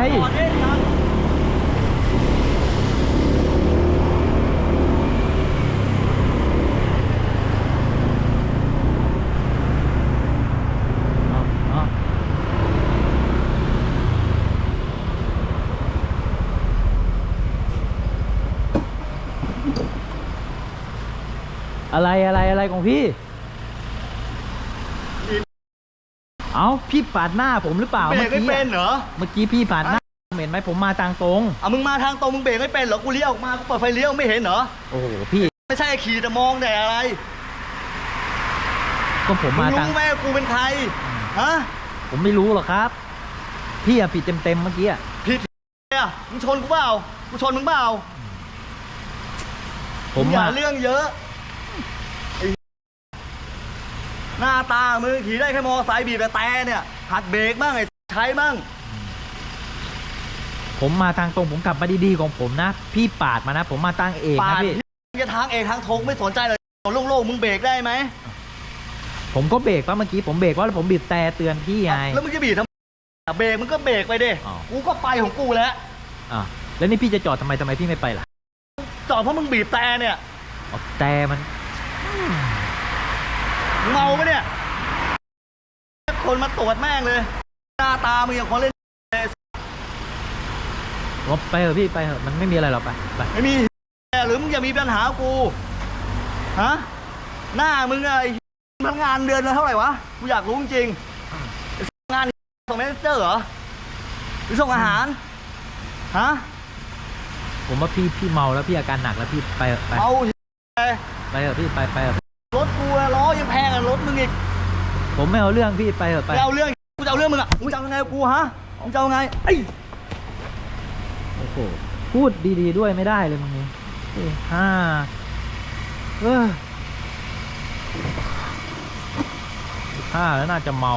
อะไรอะไรอะไรของพี่ เอาพี่ปาดหน้าผมหรือเปล่าเบรเมื่กอไม่กี้เป็นเหรอ เมื่อกี้พี่ปาดหน้าผมเห็นไหมผมมาทางตรงอะมึงมาทางตรงมึงเบรกไม่เป็นเหรอ กูเลี้ยวออกมากูเปิดไฟเลี้ยวไม่เห็นเหรอ โอ้โหพี่ ไม่ใช่ขี่แต่มองแต่อะไร ก็ผมมึมางทางรู้ไหมว่ากูเป็นใคร ฮะ ผมไม่รู้หรอกครับ พี่อะผิดเต็มๆเมื่อกี้อะผิดเนี่ยมึงชนกูเปล่า กูชนมึงเปล่า ผมงอย่ามาเรื่องเยอะไอ้ หน้าตามึงขี่ได้แค่มอไซค์บีบแต่แต่เนี่ยหัดเบรกบ้างไอ้ใช้บ้าง ผมมาทางตรงผมกลับมาดีๆของผมนะ พี่ปาดมานะ ผมมาตั้งเองปานะดพี่ที่จะทางเอกทางโทงไม่สนใจเลยโล่งๆมึงเบรกได้ไหมผมก็เบรกป่ะเมื่อกี้ผมเบรกว่าผมบีบแต่เตือนพี่ไง แล้วมึงจะบีบทำไมเบรกมึงก็เบรกไปดิอ๋อ กูก็ไปของกูแล้วอะแล้วนี่พี่จะจอดทำไมทำไมพี่ไม่ไปล่ะจอดเพราะมึงบีบแต่เนี่ย อ๋อแต่มันมึง เมาปะเนี่ยคนมาตรวจแม่งเลย หน้าตามึงอย่างคนเล่นผมไปเถอะพี่ไปเถอะมันไม่มีอะไรหรอกไปไปไม่มีหรือมึงอย่ามีปัญหากับกูฮะหน้ามึงอะไอ้พนักงานเดือนละเท่าไหร่วะกูอยากรู้จริงๆไอ้งานส่งเมสเจอร์เหรอหรือส่งอาหารฮะผมว่าพี่พี่เมาแล้วพี่อาการหนักแล้วพี่ไปเถอะไปเอาไปเถอะพี่ไปไปเถอะรถกูอะ ล้อยังแพงกันรถมึงอีกผมไม่เอาเรื่องพี่ไปเถอะไปจะเอาเรื่องกูจะเอาเรื่องมึงอะมึงจะเอายังไงกับกูฮะมึงจะเอาไงไอ้ยโอ้โหพูดดีๆด้วยไม่ได้เลยมึงนี่เอ้ยห้าเออห้าแล้วน่าจะเมา